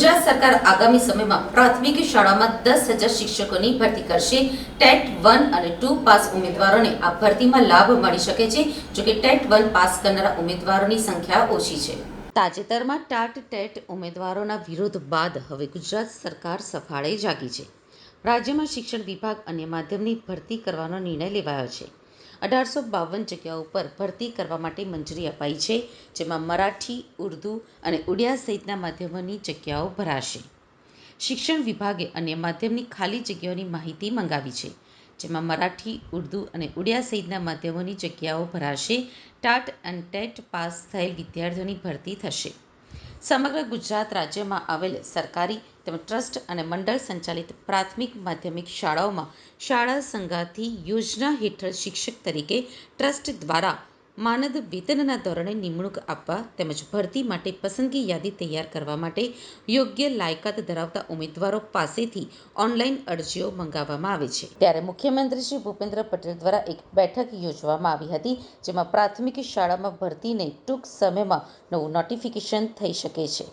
સરકાર આગામી સમયમાં પ્રાથમિક શાળામાં દસ હજાર શિક્ષકોની ભરતી કરશે. ટેટ વન અને ટુ પાસ ઉમેદવારોને આ ભરતીમાં લાભ મળી શકે છે જોકે ટેટ વન પાસ કરનારા ઉમેદવારોની સંખ્યા ઓછી છે. તાજેતરમાં ટાટ, ટેટ ઉમેદવારોના વિરોધ બાદ હવે ગુજરાત સરકાર સફાળે જાગી છે. રાજ્યમાં શિક્ષણ વિભાગ અને માધ્યમની ભરતી કરવાનો નિર્ણય લેવાયો છે. અઢારસો બાવન જગ્યાઓ પર ભરતી કરવા માટે મંજૂરી અપાઈ છે, જેમાં મરાઠી, ઉર્દૂ અને ઉડિયા સહિતના માધ્યમોની જગ્યાઓ ભરાશે. શિક્ષણ વિભાગે અન્ય માધ્યમની ખાલી જગ્યાઓની માહિતી મંગાવી છે, જેમાં મરાઠી, ઉર્દૂ અને ઉડિયા સહિતના માધ્યમોની જગ્યાઓ ભરાશે. ટાટ અને ટેટ પાસ થયેલ વિદ્યાર્થીઓની ભરતી થશે. સમગ્ર ગુજરાત રાજ્યમાં આવેલ સરકારી તેમજ ટ્રસ્ટ અને મંડળ સંચાલિત પ્રાથમિક માધ્યમિક શાળાઓમાં શાળા સંગાથી યોજના હેઠળ શિક્ષક તરીકે ટ્રસ્ટ દ્વારા માનદ વેતનના ધોરણે નિમણૂક આપવા તેમજ ભરતી માટે પસંદગી યાદી તૈયાર કરવા માટે યોગ્ય લાયકાત ધરાવતા ઉમેદવારો પાસેથી ઓનલાઈન અરજીઓ મંગાવવામાં આવે છે. ત્યારે મુખ્યમંત્રી શ્રી ભૂપેન્દ્ર પટેલ દ્વારા એક બેઠક યોજવામાં આવી હતી, જેમાં પ્રાથમિક શાળામાં ભરતીને ટૂંક સમયમાં નવું નોટિફિકેશન થઈ શકે છે.